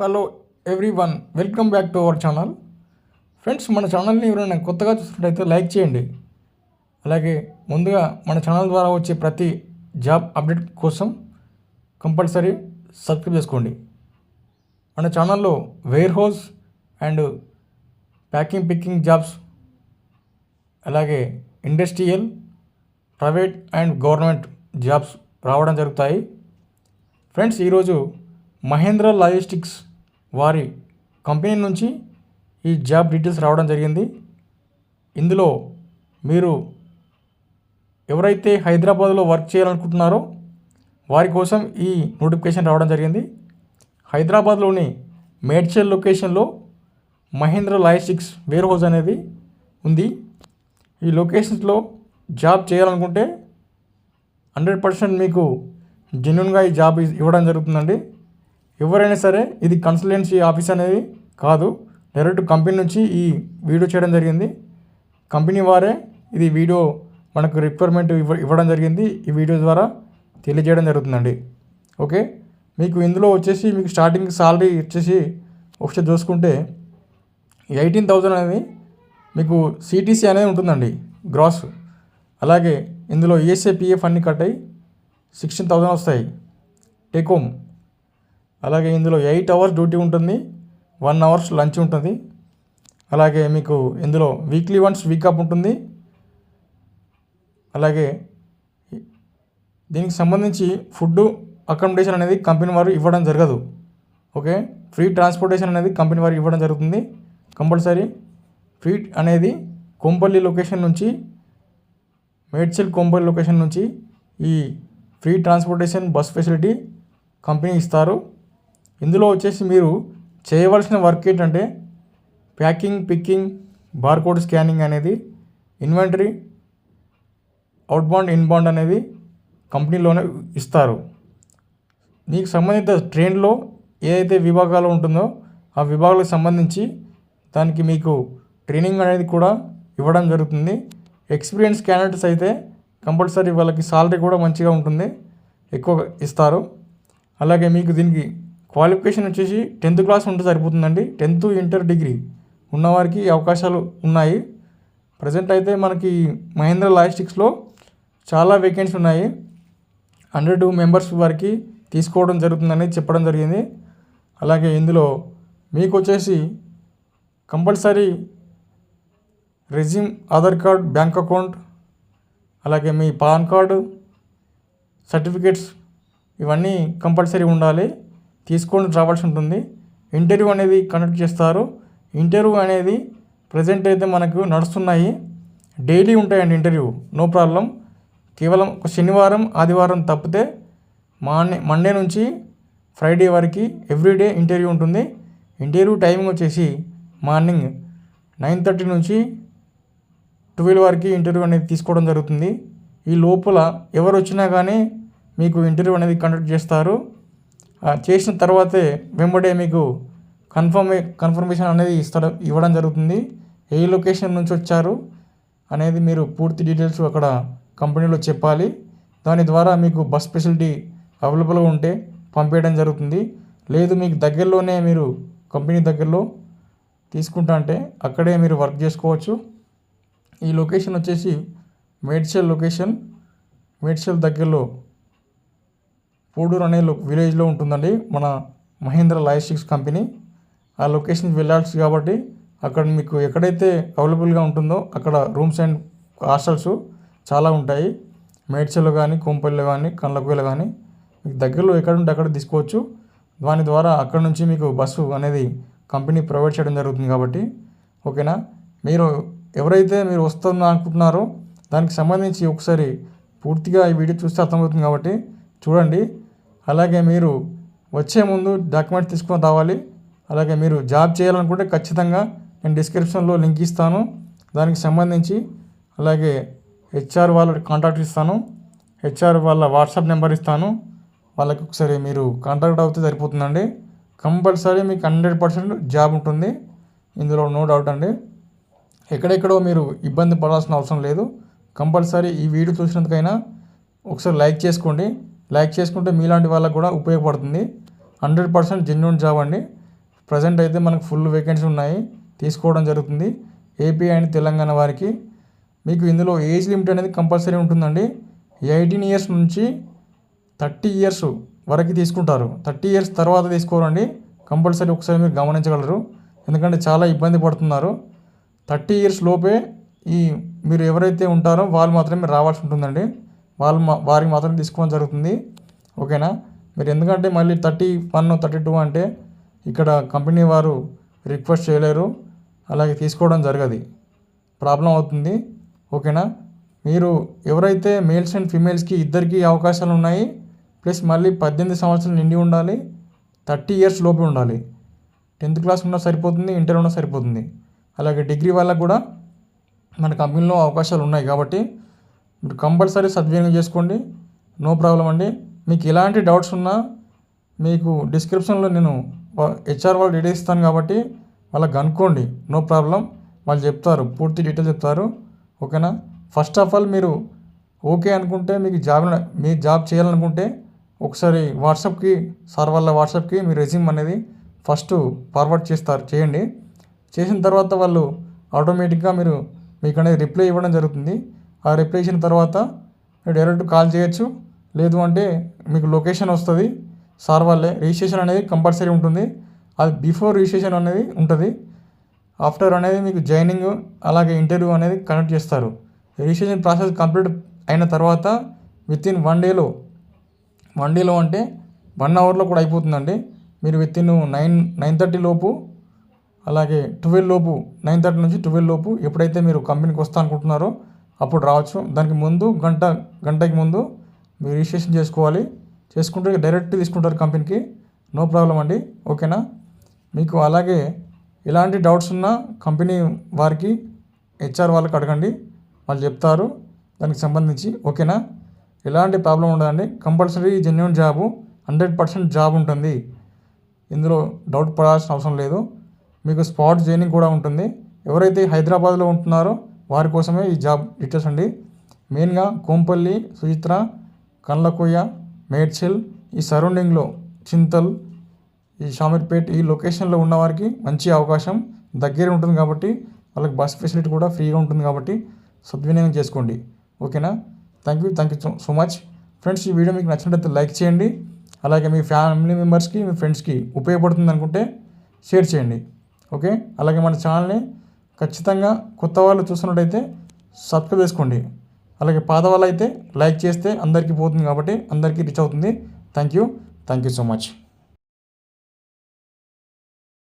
Hello everyone welcome back to our channel friends మన ఛానల్ని ఎవరైనా కొత్తగా చూసినట్టయితే లైక్ చేయండి. అలాగే ముందుగా మన ఛానల్ ద్వారా వచ్చే ప్రతి జాబ్ అప్డేట్ కోసం కంపల్సరీ సబ్స్క్రైబ్ చేసుకోండి. మన ఛానల్లో warehouse and packing picking jobs అలాగే industrial private and government jobs రావడం జరుగుతాయి. ఫ్రెండ్స్ ఈరోజు మహేంద్ర లాజిస్టిక్స్ వారి కంపెనీ నుంచి ఈ జాబ్ డీటెయిల్స్ రావడం జరిగింది. ఇందులో మీరు ఎవరైతే హైదరాబాద్లో వర్క్ చేయాలనుకుంటున్నారో వారి కోసం ఈ నోటిఫికేషన్ రావడం జరిగింది. హైదరాబాద్లోని మేడ్చల్ లొకేషన్లో మహేంద్ర లాజిస్టిక్స్ వేర్ హౌస్ అనేది ఉంది. ఈ లొకేషన్స్లో జాబ్ చేయాలనుకుంటే హండ్రెడ్ పర్సెంట్ మీకు జెన్యున్గా ఈ జాబ్ ఇవ్వడం జరుగుతుందండి. ఎవరైనా సరే ఇది కన్సల్టెన్సీ ఆఫీస్ అనేది కాదు. డైరెక్ట్ కంపెనీ నుంచి ఈ వీడియో చేయడం జరిగింది. కంపెనీ వారే ఇది వీడియో మనకు రిక్వైర్మెంట్ ఇవ్వ ఇవ్వడం జరిగింది. ఈ వీడియో ద్వారా తెలియజేయడం జరుగుతుందండి. ఓకే మీకు ఇందులో వచ్చేసి మీకు స్టార్టింగ్ సాలరీ వచ్చేసి ఒకసారి చూసుకుంటే ఎయిటీన్ థౌజండ్ అనేది మీకు సిటీసీ అనేది ఉంటుందండి గ్రాస్ అలాగే ఇందులో ఈఎస్ఏ పిఎఫ్ అన్నీ కట్ అయ్యి సిక్స్టీన్ థౌజండ్ వస్తాయి. టేక్ హోమ్ అలాగే ఇందులో ఎయిట్ అవర్స్ డ్యూటీ ఉంటుంది వన్ అవర్స్ లంచ్ ఉంటుంది. అలాగే మీకు ఇందులో వీక్లీ వన్స్ వీకప్ ఉంటుంది. అలాగే దీనికి సంబంధించి ఫుడ్ అకామిడేషన్ అనేది కంపెనీ వారు ఇవ్వడం జరగదు. ఓకే? ఫ్రీ ట్రాన్స్పోర్టేషన్ అనేది కంపెనీ వారు ఇవ్వడం జరుగుతుంది. కంపల్సరీ. ఫ్రీ అనేది కొంపల్లి లొకేషన్ నుంచి మేడ్చల్ కొంపల్లి లొకేషన్ నుంచి ఈ free transportation bus facility company ఇస్తారు. ఇందులో వచ్చేసి మీరు చేయవలసిన వర్క్ ఏంటంటే ప్యాకింగ్ పిక్కింగ్ బార్కోడ్ స్కానింగ్ అనేది ఇన్వెంటరీ అవుట్బౌండ్ ఇన్బౌండ్ అనేది కంపెనీలోనే ఇస్తారు. మీకు సంబంధిత ట్రైన్లో ఏదైతే విభాగాలు ఉంటుందో ఆ విభాగాలకు సంబంధించి దానికి మీకు ట్రైనింగ్ అనేది కూడా ఇవ్వడం జరుగుతుంది. ఎక్స్పీరియన్స్ క్యాండిడేట్స్ అయితే కంపల్సరీ వాళ్ళకి సాలరీ కూడా మంచిగా ఉంటుంది. ఎక్కువ ఇస్తారు. అలాగే మీకు దీనికి క్వాలిఫికేషన్ వచ్చేసి టెన్త్ క్లాస్ ఉంటే సరిపోతుందండి. టెన్త్ ఇంటర్ డిగ్రీ ఉన్నవారికి అవకాశాలు ఉన్నాయి. ప్రజెంట్ అయితే మనకి మహేంద్ర లాజిస్టిక్స్లో చాలా వేకెన్సీ ఉన్నాయి. హండ్రెడ్ మెంబర్స్ వారికి తీసుకోవడం జరుగుతుందని చెప్పడం జరిగింది. అలాగే ఇందులో మీకు వచ్చేసి compulsory resume Aadhaar card bank account అలాగే మీ పాన్ కార్డు సర్టిఫికేట్స్ ఇవన్నీ కంపల్సరీ ఉండాలి. తీసుకొని రావాల్సి ఉంటుంది. ఇంటర్వ్యూ అనేది కండక్ట్ చేస్తారు. ఇంటర్వ్యూ అనేది ప్రజెంట్ అయితే మనకు నడుస్తున్నాయి. డైలీ ఉంటాయండి ఇంటర్వ్యూ. No problem. కేవలం ఒక శనివారం ఆదివారం తప్పితే మార్ని మండే నుంచి ఫ్రైడే వరకు ఎవ్రీడే ఇంటర్వ్యూ ఉంటుంది. ఇంటర్వ్యూ టైమింగ్ వచ్చేసి మార్నింగ్ నైన్ థర్టీ నుంచి ట్వెల్వ్ వరకు ఇంటర్వ్యూ అనేది తీసుకోవడం జరుగుతుంది. ఈ లోపల ఎవరు వచ్చినా కానీ మీకు ఇంటర్వ్యూ అనేది కండక్ట్ చేస్తారు. చేసిన తర్వాతే వెంబడే మీకు కన్ఫర్మే కన్ఫర్మేషన్ అనేది ఇస్తారు ఇవ్వడం జరుగుతుంది. ఏ లొకేషన్ నుంచి వచ్చారు అనేది మీరు పూర్తి డీటెయిల్స్ అక్కడ కంపెనీలో చెప్పాలి. దాని ద్వారా మీకు బస్ ఫెసిలిటీ అవైలబుల్గా ఉంటే పంపేయడం జరుగుతుంది. లేదు మీకు దగ్గరలోనే మీరు కంపెనీ దగ్గరలో తీసుకుంటా అంటే అక్కడే మీరు వర్క్ చేసుకోవచ్చు. ఈ లొకేషన్ వచ్చేసి మేడ్చల్ లొకేషన్. మేడ్చల్ దగ్గరలో పూడూరు అనే విలేజ్లో ఉంటుందండి. మన మహేంద్ర లాజిస్టిక్స్ కంపెనీ. ఆ లొకేషన్కి వెళ్ళాల్సి కాబట్టి అక్కడ మీకు ఎక్కడైతే అవైలబుల్గా ఉంటుందో అక్కడ రూమ్స్ అండ్ హాస్టల్స్ చాలా ఉంటాయి. మేడ్చల్లో కానీ కొంపల్లిలో కానీ కండ్లకోయలో కానీ మీకు దగ్గరలో ఎక్కడ ఉంటే అక్కడ తీసుకోవచ్చు. దాని ద్వారా అక్కడ నుంచి మీకు బస్సు అనేది కంపెనీ ప్రొవైడ్ చేయడం జరుగుతుంది కాబట్టి ఓకేనా? మీరు ఎవరైతే మీరు వస్తుందని అనుకుంటున్నారో దానికి సంబంధించి ఒకసారి పూర్తిగా ఈ వీడియో చూస్తే అర్థమవుతుంది కాబట్టి చూడండి. అలాగే మీరు వచ్చే ముందు డాక్యుమెంట్ తీసుకొని రావాలి. అలాగే మీరు జాబ్ చేయాలనుకుంటే ఖచ్చితంగా నేను డిస్క్రిప్షన్లో లింక్ ఇస్తాను. దానికి సంబంధించి అలాగే హెచ్ఆర్ వాళ్ళ కాంటాక్ట్ ఇస్తాను. హెచ్ఆర్ వాళ్ళ వాట్సాప్ నెంబర్ ఇస్తాను. వాళ్ళకి ఒకసారి మీరు కాంటాక్ట్ అవుతే సరిపోతుందండి. కంపల్సరీ మీకు హండ్రెడ్ పర్సెంట్ జాబ్ ఉంటుంది. ఇందులో నో డౌట్ అండి. ఎక్కడెక్కడో మీరు ఇబ్బంది పడాల్సిన అవసరం లేదు. కంపల్సరీ ఈ వీడియో చూసినందుకైనా ఒకసారి లైక్ చేసుకోండి. లైక్ చేసుకుంటే మీలాంటి వాళ్ళకు కూడా ఉపయోగపడుతుంది. హండ్రెడ్ పర్సెంట్ జెన్యున్ జాబ్ అండి. ప్రజెంట్ అయితే మనకు ఫుల్ వేకెన్సీ ఉన్నాయి. తీసుకోవడం జరుగుతుంది. ఏపీ అండ్ తెలంగాణ వారికి. మీకు ఇందులో ఏజ్ లిమిట్ అనేది కంపల్సరీ ఉంటుందండి. ఎయిటీన్ ఇయర్స్ నుంచి థర్టీ ఇయర్స్ వరకు తీసుకుంటారు. థర్టీ ఇయర్స్ తర్వాత తీసుకోరండి. కంపల్సరీ ఒకసారి మీరు గమనించగలరు. ఎందుకంటే చాలా ఇబ్బంది పడుతున్నారు. థర్టీ ఇయర్స్ లోపే ఈ మీరు ఎవరైతే ఉంటారో వాళ్ళు మాత్రమే రావాల్సి ఉంటుందండి. వాళ్ళు వారికి మాత్రం తీసుకోవడం జరుగుతుంది. ఓకేనా? మీరు ఎందుకంటే మళ్ళీ థర్టీ వన్ థర్టీ టూ అంటే ఇక్కడ కంపెనీ వారు రిక్వెస్ట్ చేయలేరు. అలాగే తీసుకోవడం జరగదు. ప్రాబ్లం అవుతుంది. ఓకేనా? మీరు ఎవరైతే మేల్స్ అండ్ ఫీమేల్స్కి ఇద్దరికి అవకాశాలు ఉన్నాయి ప్లస్ మళ్ళీ పద్దెనిమిది సంవత్సరాలు నిండి ఉండాలి థర్టీ ఇయర్స్ లోపే ఉండాలి. టెన్త్ క్లాస్ ఉన్నా సరిపోతుంది ఇంటర్ ఉన్నా సరిపోతుంది. అలాగే డిగ్రీ వాళ్ళకు కూడా మన కంపెనీలో అవకాశాలు ఉన్నాయి కాబట్టి మీరు కంపల్సరీ సద్వినియోగం చేసుకోండి. నో ప్రాబ్లం అండి. మీకు ఎలాంటి డౌట్స్ ఉన్నా మీకు డిస్క్రిప్షన్లో నేను హెచ్ఆర్ వాళ్ళు డీటెయిల్స్ ఇస్తాను కాబట్టి వాళ్ళకి కనుక్కోండి నో ప్రాబ్లం. వాళ్ళు చెప్తారు. పూర్తి డీటెయిల్స్ చెప్తారు. ఓకేనా? ఫస్ట్ ఆఫ్ ఆల్ మీరు ఓకే అనుకుంటే మీకు జాబ్ మీ జాబ్ చేయాలనుకుంటే ఒకసారి వాట్సాప్కి సార్ వాళ్ళ వాట్సాప్కి మీ రెజ్యూమ్ అనేది ఫస్ట్ ఫార్వర్డ్ చేస్తారు. చేయండి. చేసిన తర్వాత వాళ్ళు ఆటోమేటిక్గా మీరు మీకు అనేది రిప్లై ఇవ్వడం జరుగుతుంది. ఆ రిప్లై ఇచ్చిన తర్వాత మీరు డైరెక్ట్ కాల్ చేయొచ్చు. లేదు అంటే మీకు లొకేషన్ వస్తుంది. సార్ వాళ్ళే రిజిస్ట్రేషన్ అనేది కంపల్సరీ ఉంటుంది. అది బిఫోర్ రిజిస్ట్రేషన్ అనేది ఉంటుంది. ఆఫ్టర్ అనేది మీకు జాయినింగ్ అలాగే ఇంటర్వ్యూ అనేది కండక్ట్ చేస్తారు. రిజిస్ట్రేషన్ ప్రాసెస్ కంప్లీట్ అయిన తర్వాత విత్ ఇన్ వన్ డేలో వన్ డేలో అంటే వన్ అవర్లో కూడా అయిపోతుందండి. మీరు within nine nine thirty లోపు అలాగే ట్వెల్వ్ లోపు నైన్ థర్టీ నుంచి ట్వెల్వ్ లోపు ఎప్పుడైతే మీరు కంపెనీకి వస్తా అనుకుంటున్నారో అప్పుడు రావచ్చు. దానికి ముందు గంట గంటకి ముందు మీరు రిజిస్ట్రేషన్ చేసుకోవాలి. చేసుకుంటే డైరెక్ట్ తీసుకుంటారు కంపెనీకి. నో ప్రాబ్లం అండి. ఓకేనా? మీకు అలాగే ఎలాంటి డౌట్స్ ఉన్నా కంపెనీ వారికి హెచ్ఆర్ వాళ్ళకి అడగండి. వాళ్ళు చెప్తారు. దానికి సంబంధించి. ఓకేనా? ఎలాంటి ప్రాబ్లం ఉండదండి. Compulsory genuine job hundred percent job ఉంటుంది. ఇందులో డౌట్ పడాల్సిన అవసరం లేదు. మీకు స్పాట్ జైనింగ్ కూడా ఉంటుంది. ఎవరైతే హైదరాబాద్లో ఉంటున్నారో వారి కోసమే ఈ జాబ్ డీటెయిల్స్ అండి. మెయిన్గా కోంపల్లి సుచిత్ర కండ్లకొయ్య మేడ్చల్ ఈ సరౌండింగ్లో చింతల్ ఈ షామీర్పేట్ ఈ లొకేషన్లో ఉన్నవారికి మంచి అవకాశం దగ్గర ఉంటుంది కాబట్టి వాళ్ళకి బస్ ఫెసిలిటీ కూడా ఫ్రీగా ఉంటుంది కాబట్టి సద్వినియోగం చేసుకోండి. ఓకేనా? Thank you thank you so much. Friends ఈ వీడియో మీకు నచ్చినట్లయితే లైక్ చేయండి. అలాగే మీ ఫ్యామిలీ మెంబర్స్కి మీ ఫ్రెండ్స్కి ఉపయోగపడుతుంది అనుకుంటే షేర్ చేయండి. ఓకే? అలాగే మన ఛానల్ని ఖచ్చితంగా కొత్త వాళ్ళు చూసినట్టయితే సబ్స్క్రైబ్ చేసుకోండి. అలాగే పాత వాళ్ళు అయితే లైక్ చేస్తే అందరికీ పోతుంది కాబట్టి అందరికీ రీచ్ అవుతుంది. Thank you thank you so much